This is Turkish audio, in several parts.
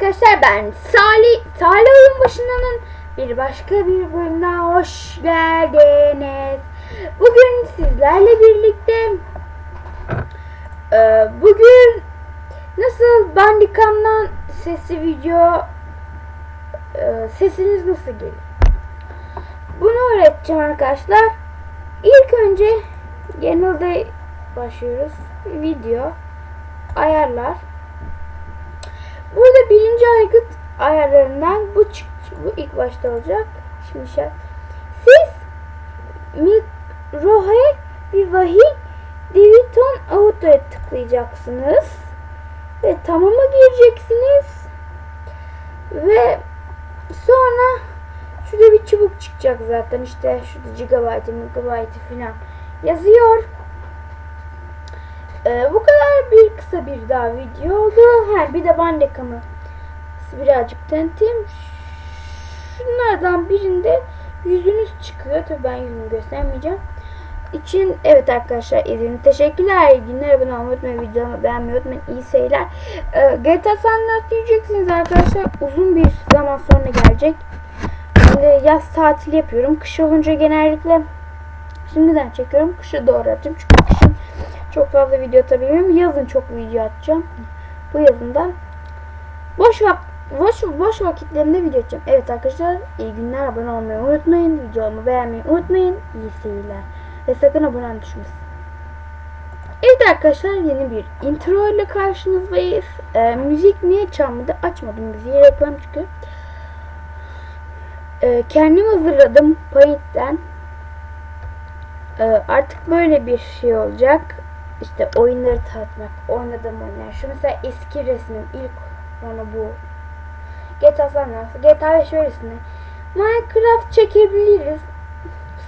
arkadaşlar ben Salih. Salih oyun başındanın bir başka bir bölümüne hoş geldiniz. Bugün sizlerle birlikte e, bugün nasıl Bandicam'dan sesli video e, sesiniz nasıl gelir? Bunu öğreteceğim arkadaşlar. İlk önce genelde başlıyoruz. Video ayarlar. Burada birinci aygıt ayarlarından bu bu ilk başta olacak. Şimdi şey. Siz mikrohe vivahi diviton auto'ya tıklayacaksınız. Ve tamama gireceksiniz. Ve sonra şurada bir çubuk çıkacak zaten işte şurada gigabyte, megabyte falan yazıyor. Ee, bu kadar bir kısa bir daha video oldu. Ha, bir de Bandicam'ı birazcık tanıtayım. Şunlardan birinde yüzünüz çıkıyor. Tabii ben yüzümü göstermeyeceğim. İçin evet arkadaşlar izlediğiniz teşekkürler. Günler abone olmayı unutmayın. Videomu beğenmeyi unutmayın. İyi seyirler. Ee, GTA San diyeceksiniz arkadaşlar. Uzun bir zaman sonra gelecek. Şimdi yaz tatili yapıyorum. Kış olunca genellikle şimdiden çekiyorum. Kışa doğru atacağım. Çünkü kışın çok fazla video atabilmiyorum. Yazın çok video atacağım. Bu yazında boş vak boş, boş vakitlerimde video atacağım. Evet arkadaşlar iyi günler. Abone olmayı unutmayın. Videomu beğenmeyi unutmayın. İyi seyirler. Ve sakın abone olmayı düşmesin. Evet arkadaşlar yeni bir intro ile karşınızdayız. Ee, müzik niye çalmadı? Açmadım müziği reklam çünkü. Ee, kendim hazırladım Paint'ten. Ee, artık böyle bir şey olacak. İşte oyunları tanıtmak, oynadığım oyunlar. Şu mesela eski resmim, ilk onu bu. GTA San Andreas, GTA 5 öylesine. Minecraft çekebiliriz.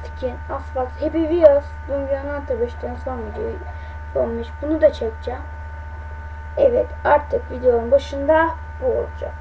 Skin, Asphalt, Happy Wheels, 5'ten son videoyu sonmuş. Bunu da çekeceğim. Evet artık videonun başında bu olacak.